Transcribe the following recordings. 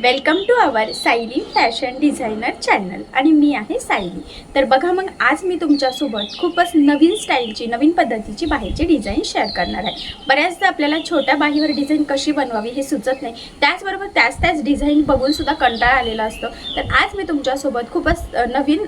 Welcome to our Sayali fashion designer channel आणि मी आहे सायली तर बघा मग आज मी तुमच्यासोबत खूपच नवीन स्टाईलची नवीन पद्धतीची बाहेरची डिझाईन शेअर करणार आहे. बऱ्याचदा आपल्याला छोट्या बाहीवर डिझाईन कशी बनवावी हे सुचत नाही. त्याचबरोबर त्याच त्याच डिझाईन बघूनसुद्धा कंटाळा आलेला असतो. तर आज मी तुमच्यासोबत खूपच नवीन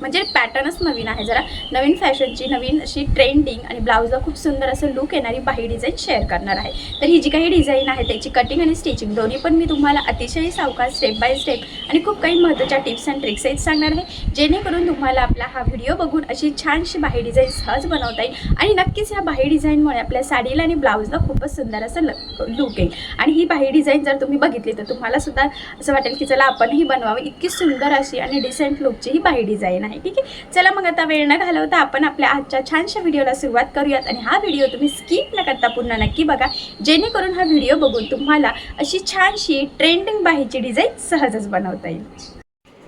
म्हणजे पॅटर्नच नवीन आहे. जरा नवीन फॅशनची नवीन अशी ट्रेंडिंग आणि ब्लाऊजला खूप सुंदर असं लुक येणारी बाही डिझाईन शेअर करणार आहे. तर ही जी काही डिझाईन आहे त्याची कटिंग आणि स्टिचिंग दोन्ही पण मी तुम्हाला अतिशय सावकाश स्टेप बाय स्टेप आणि खूप काही महत्त्वाच्या टिप्स अँड ट्रिक्सही सांगणार आहे. जेणेकरून तुम्हाला आपला हा व्हिडिओ बघून अशी छानशी बाही डिझाईन सहज बनवता येईल आणि नक्कीच ह्या बाही डिझाईनमुळे आपल्या साडीला आणि ब्लाऊजला खूपच सुंदर असं लुक येईल. आणि ही बाही डिझाईन जर तुम्ही बघितली तर तुम्हाला सुद्धा असं वाटेल की चला आपणही बनवावं. इतकी सुंदर अशी आणि डिसेंट लुकची ही बाही डिझाईन आहे. ठीक आहे? चला मग आता वेळ न घालवता आपण आपल्या आजच्या छानशा व्हिडिओला सुरुवात करूयात आणि हा व्हिडिओ तुम्ही स्किप न करता पुन्हा नक्की बघा. जेणेकरून हा व्हिडिओ बघून तुम्हाला अशी छानशी ट्रेंडिंग बाहीची डिझाईन सहजच बनवता येईल.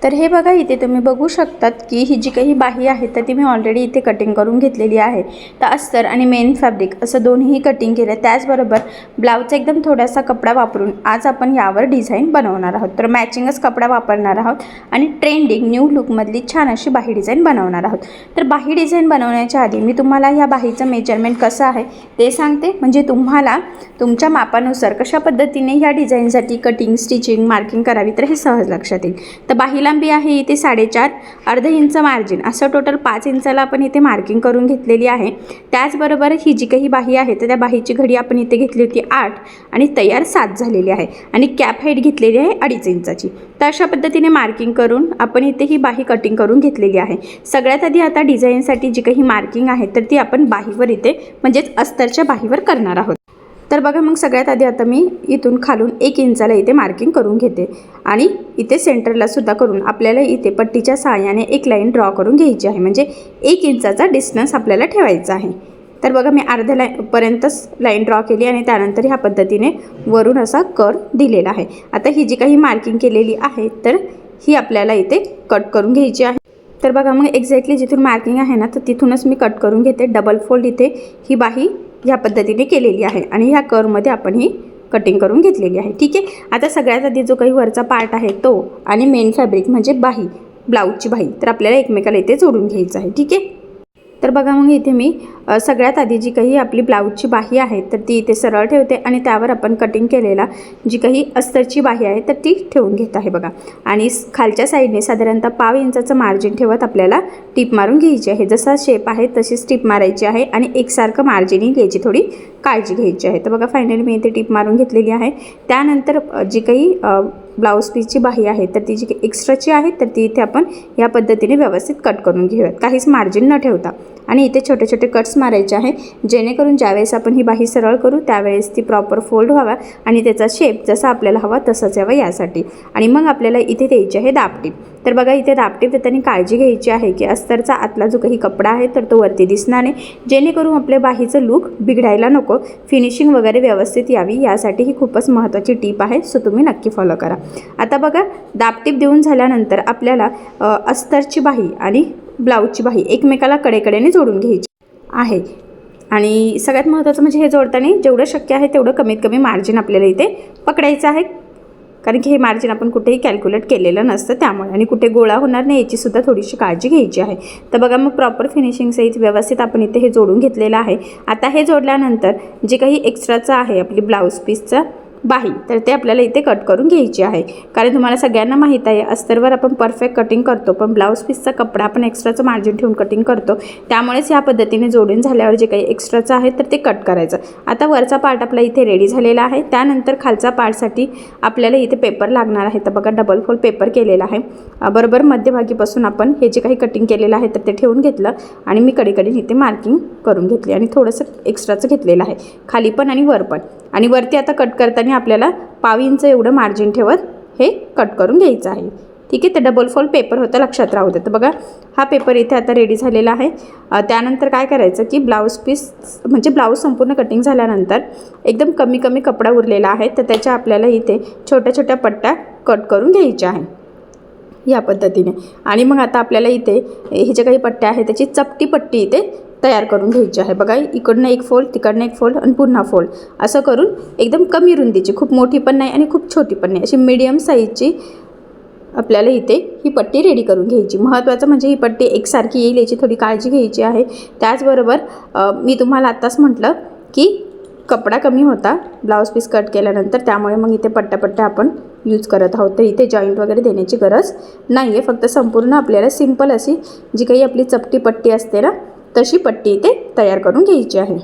तर हे बघा इथे तुम्ही बघू शकतात की ही जी काही बाही आहे तर ती मी ऑलरेडी इथे कटिंग करून घेतलेली आहे. तर अस्तर आणि मेन फॅब्रिक असं दोन्हीही कटिंग केलं त्याचबरोबर ब्लाऊजचा एकदम थोडासा कपडा वापरून आज आपण यावर डिझाईन बनवणार आहोत. तर मॅचिंगच कपडा वापरणार आहोत आणि ट्रेंडिंग न्यू लुकमधली छान अशी बाही डिझाईन बनवणार आहोत. तर बाही डिझाईन बनवण्याच्या आधी मी तुम्हाला ह्या बाहीचं मेजरमेंट कसं आहे ते सांगते. म्हणजे तुम्हाला तुमच्या मापानुसार कशा पद्धतीने ह्या डिझाईनसाठी कटिंग स्टिचिंग मार्किंग करावी तर हे सहज लक्षात येईल. तर बाहीला लांबी आहे इथे साडेचार अर्ध इंच मार्जिन. असं टोटल पाच इंचाला आपण इथे मार्किंग करून घेतलेली आहे. त्याचबरोबर ही जी काही बाही आहे तर त्या बाहीची घडी आपण इथे घेतली होती आठ आणि तयार सात झालेली आहे. आणि कॅप हाईट घेतलेली आहे अडीच इंचाची. तर अशा पद्धतीने मार्किंग करून आपण इथे ही बाही कटिंग करून घेतलेली आहे. सगळ्यात आधी आता डिझाईनसाठी जी काही मार्किंग आहे तर ती आपण बाहीवर इथे म्हणजेच अस्तरच्या बाहीवर करणार आहोत. तर बघा मग सगळ्यात आधी आता मी इथून खालून एक इंचाला इथे मार्किंग करून घेते. आणि इथे सेंटरला सुद्धा करून आपल्याला इथे पट्टीच्या सहाय्याने एक लाईन ड्रॉ करून घ्यायची आहे. म्हणजे एक इंचाचा डिस्टन्स आपल्याला ठेवायचा आहे. तर बघा मी अर्ध्या लाईनपर्यंतच लाईन ड्रॉ केली आणि त्यानंतर ह्या पद्धतीने वरून असा कर दिलेला आहे. आता ही जी काही मार्किंग केलेली आहे तर ही आपल्याला इथे कट करून घ्यायची आहे. तर बघा मग एक्झॅक्टली जिथून मार्किंग आहे ना तर तिथूनच मी कट करून घेते. डबल फोल्ड इथे ही बाही ह्या पद्धतीने केलेली आहे आणि ह्या करमध्ये आपण ही कटिंग करून घेतलेली आहे. ठीक आहे? आता सगळ्यात आधी जो काही वरचा पार्ट आहे तो आणि मेन फॅब्रिक म्हणजे बाही ब्लाऊजची बाही तर आपल्याला एकमेकाला इथे जोडून घ्यायचं आहे. ठीक आहे? तर बघा मग इथे मी सगळ्यात आधी जी काही आपली ब्लाऊजची बाही आहे तर ती इथे सरळ ठेवते आणि त्यावर आपण कटिंग केलेला जी काही अस्तरची बाही आहे तर ती ठेवून घेत आहे बघा. आणि खालच्या साईडने साधारणतः पाव इंचाचं मार्जिन ठेवत आपल्याला टीप मारून घ्यायची आहे. जसा शेप आहे तशीच टीप मारायची आहे आणि एकसारखं मार्जिनही घ्यायची थोडी काळजी घ्यायची आहे. तर बघा फायनली मी इथे टीप मारून घेतलेली आहे. त्यानंतर जी काही ब्लाऊज पीसची बाही आहे तर ती जी काही एक्स्ट्राची आहे तर ती इथे आपण या पद्धतीने व्यवस्थित कट करून घेऊयात. काहीच मार्जिन न ठेवता. आणि इथे छोटे छोटे कट्स मारायचे आहे. जेणेकरून ज्यावेळेस आपण ही बाही सरळ करू त्यावेळेस ती प्रॉपर फोल्ड व्हावा आणि त्याचा शेप जसा आपल्याला हवा तसाच यावा यासाठी. आणि मग आपल्याला इथे द्यायची आहे दापटीप. तर बघा इथे दापटीप देताना काळजी घ्यायची आहे की अस्तरचा आतला जो काही कपडा आहे तर तो वरती दिसणार नाही. जेणेकरून आपल्या बाहीचं लुक बिघडायला नको. फिनिशिंग वगैरे व्यवस्थित यावी यासाठी ही खूपच महत्त्वाची टीप आहे. सो तुम्ही नक्की फॉलो करा. आता बघा दापटीप देऊन झाल्यानंतर आपल्याला अस्तरची बाही आणि ब्लाऊजची बाही एकमेकाला कडेकडेने जोडून घ्यायची आहे. आणि सगळ्यात महत्त्वाचं म्हणजे हे जोडताना जेवढं शक्य आहे तेवढं कमीत कमी मार्जिन आपल्याला इथे पकडायचं आहे. कारण की हे मार्जिन आपण कुठेही कॅल्क्युलेट केलेलं नसतं त्यामुळे. आणि कुठे गोळा होणार नाही याचीसुद्धा थोडीशी काळजी घ्यायची आहे. तर बघा मग प्रॉपर फिनिशिंग सहित व्यवस्थित आपण इथे हे जोडून घेतलेलं आहे. आता हे जोडल्यानंतर जे काही एक्स्ट्राचं आहे आपली ब्लाऊज पीसचं बाही. तर ते आपल्याला इथे कट करून घ्यायची आहे. कारण तुम्हाला सगळ्यांना माहीत आहे अस्तरवर आपण परफेक्ट कटिंग करतो. पण ब्लाऊज पीसचा कपडा आपण एक्स्ट्राचं मार्जिन ठेवून कटिंग करतो. त्यामुळेच ह्या पद्धतीने जोडून झाल्यावर जे काही एक्स्ट्राचं आहे तर ते कट करायचं. आता वरचा पार्ट आपला इथे रेडी झालेला आहे. त्यानंतर खालचा पार्टसाठी आपल्याला इथे पेपर लागणार आहे. तर बघा डबल फोल्ड पेपर केलेला आहे. बरोबर मध्यभागीपासून आपण हे जे काही कटिंग केलेलं आहे तर ते ठेवून घेतलं. आणि मी कडेकडे इथे मार्किंग करून घेतली. आणि थोडंसं एक्स्ट्राचं घेतलेलं आहे. खाली पण आणि वर पण. आणि वरती आता कट करताना आपल्याला पाव इंच एवढं मार्जिन ठेवत हे कट करून घ्यायचं आहे. ठीक आहे ते डबल फोल्ड पेपर होतं लक्षात राहू देतं. बघा हा पेपर इथे आता रेडी झालेला आहे. त्यानंतर काय करायचं की ब्लाऊज पीस म्हणजे ब्लाऊज संपूर्ण कटिंग झाल्यानंतर एकदम कमी कमी कपडा उरलेला आहे. तर त्याच्या आपल्याला इथे छोट्या छोट्या पट्ट्या कट करून घ्यायच्या आहे. या पद्धतीने. आणि मग आता आपल्याला इथे हे जे काही पट्ट्या आहेत त्याची चपटी पट्टी इथे तयार करून घ्यायची आहे. बघा इकडनं एक फोल्ड तिकडनं एक फोल्ड आणि पुन्हा फोल्ड असं करून एकदम कमी रुंदीची खूप मोठी पण नाही आणि खूप छोटी पण नाही अशी मीडियम साईजची आपल्याला इथे ही पट्टी रेडी करून घ्यायची. महत्त्वाचं म्हणजे ही पट्टी एकसारखी येईल याची थोडी काळजी घ्यायची आहे. त्याचबरोबर मी तुम्हाला आत्ताच म्हटलं की कपडा कमी होता ब्लाऊज पीस कट केल्यानंतर त्यामुळे मग इथे पट्ट्या पट्ट्या आपण यूज करत आहोत. तर इथे जॉईंट वगैरे देण्याची गरज नाही आहे फक्त संपूर्ण आपल्याला सिंपल अशी जी काही आपली चपटी पट्टी असते ना तशी पट्टी इथे तयार करून घ्यायची आहे.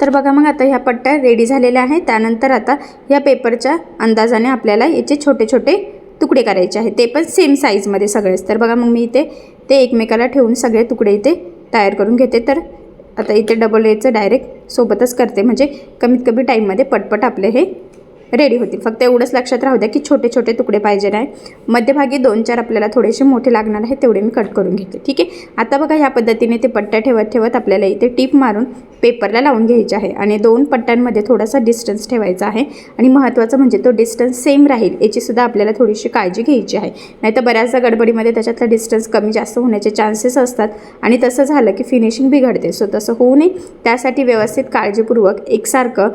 तर बघा मग आता ह्या पट्ट्या रेडी झालेल्या आहेत. त्यानंतर आता या पेपरच्या अंदाजाने आपल्याला याचे छोटे छोटे तुकडे करायचे आहेत. ते पण सेम साईजमध्ये सगळेच. तर बघा मग मी इथे ते एकमेकाला ठेवून सगळे तुकडे इथे तयार करून घेते. तर आता इथे डबल एचं डायरेक्ट सोबतच करते. म्हणजे कमीत कमी टाईममध्ये पटपट आपले हे रेडी होतील फक्त एवढंच लक्षात राहू द्या की छोटे छोटे तुकडे पाहिजे नाही. मध्यभागी दोन चार आपल्याला थोडेसे मोठे लागणार आहे तेवढे मी कट करून घेते. ठीक आहे? आता बघा ह्या पद्धतीने ते पट्ट्या ठेवत ठेवत आपल्याला इथे टीप मारून पेपरला लावून घ्यायचे आहे. आणि दोन पट्ट्यांमध्ये थोडासा डिस्टन्स ठेवायचा आहे. आणि महत्त्वाचं म्हणजे तो डिस्टन्स सेम राहील. याचीसुद्धा आपल्याला थोडीशी काळजी घ्यायची आहे. नाहीतर बऱ्याचदा गडबडीमध्ये त्याच्यातला डिस्टन्स कमी जास्त होण्याचे चान्सेस असतात. आणि तसं झालं की फिनिशिंग बिघडते. सो तसं होऊ नये. त्यासाठी व्यवस्थित काळजीपूर्वक एकसारखं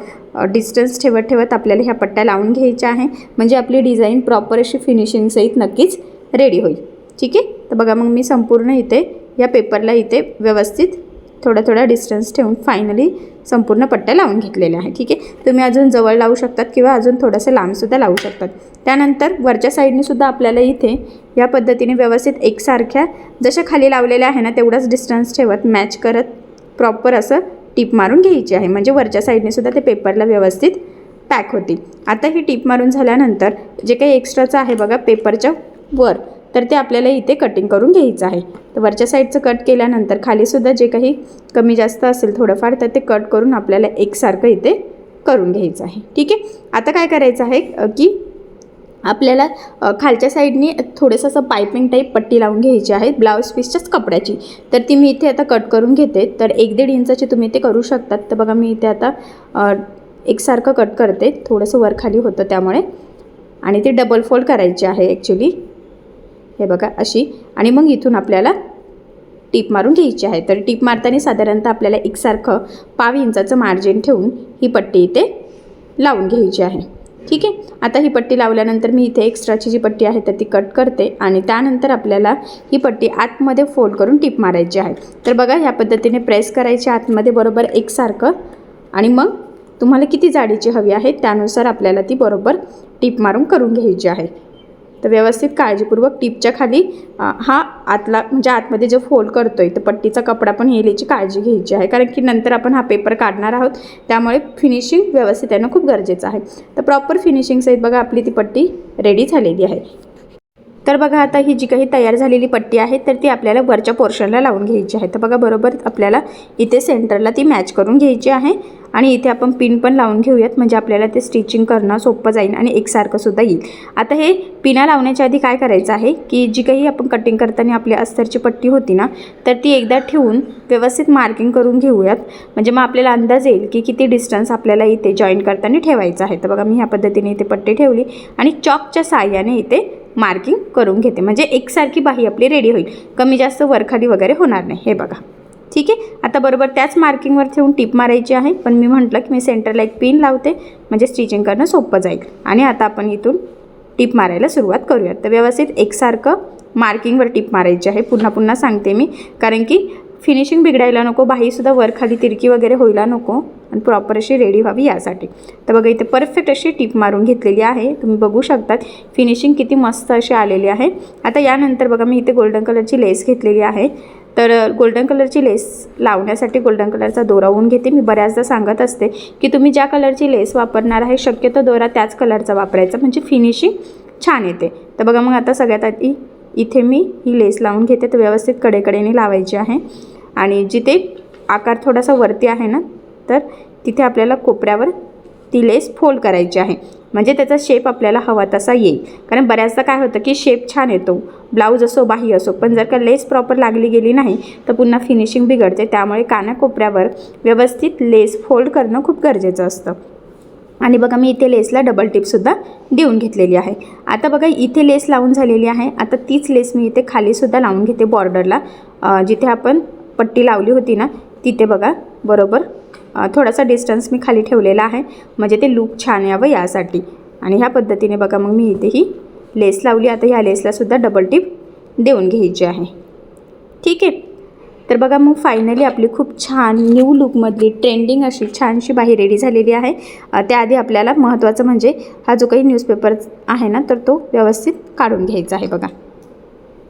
डिस्टन्स ठेवत ठेवत आपल्याला ह्या पट्ट्या लावून घ्यायच्या आहे. म्हणजे आपली डिझाईन प्रॉपर अशी फिनिशिंगसहित नक्कीच रेडी होईल. ठीक आहे? तर बघा मग मी संपूर्ण इथे या पेपरला इथे व्यवस्थित थोडा थोडा डिस्टन्स ठेवून फायनली संपूर्ण पट्ट्या लावून घेतलेल्या आहे. ठीक आहे? तुम्ही अजून जवळ लावू शकतात किंवा अजून थोडंसं लांबसुद्धा लावू शकतात. त्यानंतर वरच्या साईडनेसुद्धा आपल्याला इथे या पद्धतीने व्यवस्थित एकसारख्या जशा खाली लावलेल्या आहे ना तेवढाच डिस्टन्स ठेवत मॅच करत प्रॉपर असं टीप मारून घ्यायची आहे. म्हणजे वरच्या साईडने सुद्धा ते पेपरला व्यवस्थित पॅक होतील. आता ही टीप मारून झाल्यानंतर जे काही एक्स्ट्राचं आहे बघा पेपरच्या वर तर ते आपल्याला इथे कटिंग करून घ्यायचं आहे. तर वरच्या साईडचं कट केल्यानंतर खालीसुद्धा जे काही कमी जास्त असेल थोडंफार तर ते कट करून आपल्याला एकसारखं इथे करून घ्यायचं आहे. ठीक आहे? आता काय करायचं आहे की आपल्याला खालच्या साईडनी थोडंसं असं पायपिंग टाईप पट्टी लावून घ्यायची आहे ब्लाऊज पीसच्याच कपड्याची. तर ती मी इथे आता कट करून घेते. तर एक दीड इंचाची तुम्ही ते करू शकतात. तर बघा मी इथे आता एकसारखं कट करते. थोडंसं वरखाली होतं त्यामुळे. आणि ती डबल फोल्ड करायची आहे ॲक्च्युली हे बघा अशी. आणि मग इथून आपल्याला टीप मारून घ्यायची आहे. तर टीप मारताना साधारणतः आपल्याला एकसारखं पाव इंचाचं मार्जिन ठेवून ही पट्टी इथे लावून घ्यायची आहे. ठीक आहे? आता ही पट्टी लावल्यानंतर मी इथे एक्स्ट्राची जी पट्टी आहे तर ती कट करते आणि त्यानंतर आपल्याला ही पट्टी आतमध्ये फोल्ड करून टीप मारायची आहे. तर बघा ह्या पद्धतीने प्रेस करायची आतमध्ये बरोबर एकसारखं आणि मग तुम्हाला किती जाडीची हवी आहे त्यानुसार आपल्याला ती बरोबर टीप मारून करून घ्यायची आहे. तर व्यवस्थित काळजीपूर्वक टीपच्या खाली हा आतला म्हणजे आतमध्ये जे फोल्ड आहे तर पट्टीचा कपडा पण येईल याची काळजी घ्यायची आहे. कारण की नंतर आपण हा पेपर काढणार आहोत त्यामुळे फिनिशिंग व्यवस्थित येणं खूप गरजेचं आहे. प्रॉपर फिनिशिंगसहित बघा आपली ती पट्टी रेडी झालेली आहे. तर बघा आता ही जी काही तयार झालेली पट्टी आहे तर ती आपल्याला वरच्या पोर्शनला लावून घ्यायची आहे. तर बघा बरोबर आपल्याला इथे सेंटरला ती मॅच करून घ्यायची आहे आणि इथे आपण पिन पण लावून घेऊयात. म्हणजे आपल्याला ते स्टिचिंग करणं सोपं जाईल आणि एकसारखं सुद्धा येईल. आता हे पिना लावण्याच्या आधी काय करायचं आहे की जी काही आपण कटिंग करताना आपली अस्तरची पट्टी होती ना तर ती एकदा ठेवून व्यवस्थित मार्किंग करून घेऊयात. म्हणजे मग आपल्याला अंदाज येईल की किती डिस्टन्स आपल्याला इथे जॉईन करताना ठेवायचं आहे. तर बघा मी ह्या पद्धतीने इथे पट्टी ठेवली आणि चॉकच्या साहाय्याने इथे मार्किंग करून घेते. म्हणजे एकसारखी बाही आपली रेडी होईल. कमी जास्त वरखाली वगैरे होणार नाही. हे बघा. ठीक आहे? आता बरोबर त्याच मार्किंगवर ठेवून टीप मारायची आहे. पण मी म्हटलं की मी सेंटरला एक पिन लावते. म्हणजे स्टिचिंग करणं सोपं जाईल. आणि आता आपण इथून टिप मारायला सुरुवात करूयात. तर व्यवस्थित एकसारखं मार्किंगवर टीप मारायची आहे. पुन्हा पुन्हा सांगते मी. कारण की फिनिशिंग बिघडायला नको बाहीसुद्धा वरखाली तिरकी वगैरे होईला नको आणि प्रॉपर अशी रेडी व्हावी यासाठी. तर बघा इथे परफेक्ट अशी टीप मारून घेतलेली आहे. तुम्ही बघू शकतात फिनिशिंग किती मस्त अशी आलेली आहे. आता यानंतर बघा मी इथे गोल्डन कलरची लेस घेतलेली आहे. तर गोल्डन कलरची लेस लावण्यासाठी गोल्डन कलरचा दोरा होऊन घेते. मी बऱ्याचदा सांगत असते की तुम्ही ज्या कलरची लेस वापरणार आहे शक्यतो दोरा त्याच कलरचा वापरायचा. म्हणजे फिनिशिंग छान येते. तर बघा मग आता सगळ्यात आधी इथे मी ही लेस लावून घेते. तर व्यवस्थित कडेकडेने लावायची आहे. आणि जिथे आकार थोडासा वरती आहे ना तर तिथे आपल्याला कोपऱ्यावर ती लेस फोल्ड करायची आहे. म्हणजे त्याचा शेप आपल्याला हवा तसा येईल. कारण बऱ्याचदा काय होतं की शेप छान येतो. ब्लाऊज असो बाही असो पण जर का लेस प्रॉपर लागली गेली नाही तर पुन्हा फिनिशिंग बिघडते. त्यामुळे कानाकोपऱ्यावर व्यवस्थित लेस फोल्ड करणं खूप गरजेचं असतं. आणि बघा मी इथे लेसला डबल टिपसुद्धा देऊन घेतलेली आहे. आता बघा इथे लेस लावून झालेली आहे. आता तीच लेस मी इथे खालीसुद्धा लावून घेते बॉर्डरला जिथे आपण पट्टी लावली होती ना तिथे बघा बरोबर. थोडासा डिस्टन्स मी खाली ठेवलेला आहे. म्हणजे ते लूक छान यावं यासाठी. आणि ह्या पद्धतीने बघा मग मी इथे ही लेस लावली. आता ह्या लेसलासुद्धा डबल टिप देऊन घ्यायची आहे. ठीक आहे? तर बघा मग फायनली आपली खूप छान न्यू लुकमधली ट्रेंडिंग अशी छानशी बाही रेडी झालेली आहे. त्याआधी आपल्याला महत्त्वाचं म्हणजे हा जो काही न्यूजपेपर आहे ना तर तो व्यवस्थित काढून घ्यायचा आहे बघा.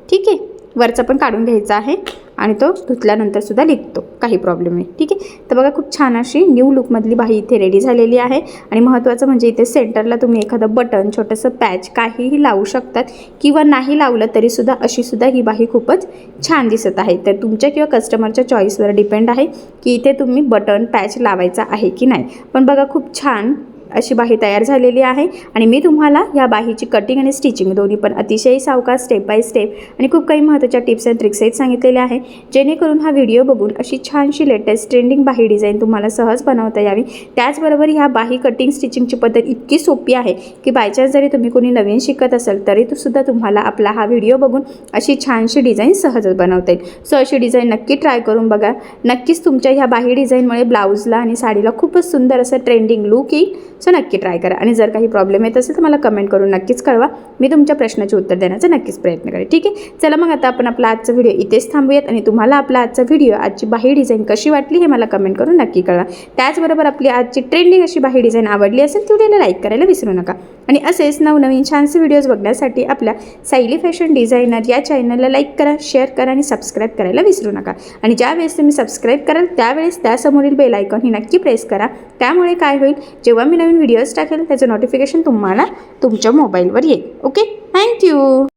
ठीक आहे? वरचा पण काढून घ्यायचा आहे. आणि तो धुतल्यानंतर सुद्धा निघतो काही प्रॉब्लेम नाही. ठीक आहे? तर बघा खूप छान अशी न्यू लुकमधली बाही इथे रेडी झालेली आहे. आणि महत्त्वाचं म्हणजे इथे सेंटरला तुम्ही एखादं बटन छोटंसं पॅच काहीही लावू शकतात किंवा नाही लावलं तरीसुद्धा अशीसुद्धा ही बाही खूपच छान दिसत आहे. तर तुमच्या किंवा कस्टमरच्या चॉईसवर डिपेंड आहे की इथे तुम्ही बटन पॅच लावायचा आहे की नाही. पण बघा खूप छान अशी बाही तयार झालेली आहे. आणि मी तुम्हाला या बाहीची कटिंग आणि स्टिचिंग दोन्ही पण अतिशय सावकाश स्टेप बाय स्टेप आणि खूप काही महत्त्वाच्या टिप्स अँड ट्रिक्सही सांगितलेल्या आहे. जेणेकरून हा व्हिडिओ बघून अशी छानशी लेटेस्ट ट्रेंडिंग बाही डिझाईन तुम्हाला सहज बनवता यावी. त्याचबरोबर ह्या बाही कटिंग स्टिचिंगची पद्धत इतकी सोपी आहे की बायचान्स जरी तुम्ही कोणी नवीन शिकत असाल तरी तो सुद्धा तुम्हाला आपला हा व्हिडिओ बघून अशी छानशी डिझाईन सहजच बनवता येईल. सो अशी डिझाईन नक्की ट्राय करून बघा. नक्कीच तुमच्या ह्या बाही डिझाईनमुळे ब्लाऊजला आणि साडीला खूपच सुंदर असं ट्रेंडिंग लुक येईल. सो नक्की ट्राय करा. आणि जर काही प्रॉब्लेम येत असेल तर मला कमेंट करून नक्कीच कळवा. मी तुमच्या प्रश्नाचे उत्तर देण्याचा नक्कीच प्रयत्न करेन. ठीक आहे? चला मग आता आपण आपला आजचा व्हिडिओ इथेच थांबूयात आणि तुम्हाला आपला आजचा व्हिडिओ आजची बाही डिझाईन कशी वाटली हे मला कमेंट करून नक्की कळवा. त्याचबरोबर आपली आजची ट्रेंडिंग अशी बाही डिझाईन आवडली असेल तर व्हिडिओला लाईक करायला विसरू नका. आणि असेच नवनवीन छानसे व्हिडिओज बघण्यासाठी आपल्या सायली फॅशन डिझायनर या चॅनलला लाईक करा शेअर करा आणि सबस्क्राईब करायला विसरू नका. आणि ज्यावेळेस तुम्ही सबस्क्राईब कराल त्यावेळेस त्यासमोरील बेल आयकॉन ही नक्की प्रेस करा. त्यामुळे काय होईल जेव्हा मी नवीन व्हिडिओज टाकेल त्याचं नोटिफिकेशन तुम्हाला तुमच्या मोबाईलवर येईल. Okay thank you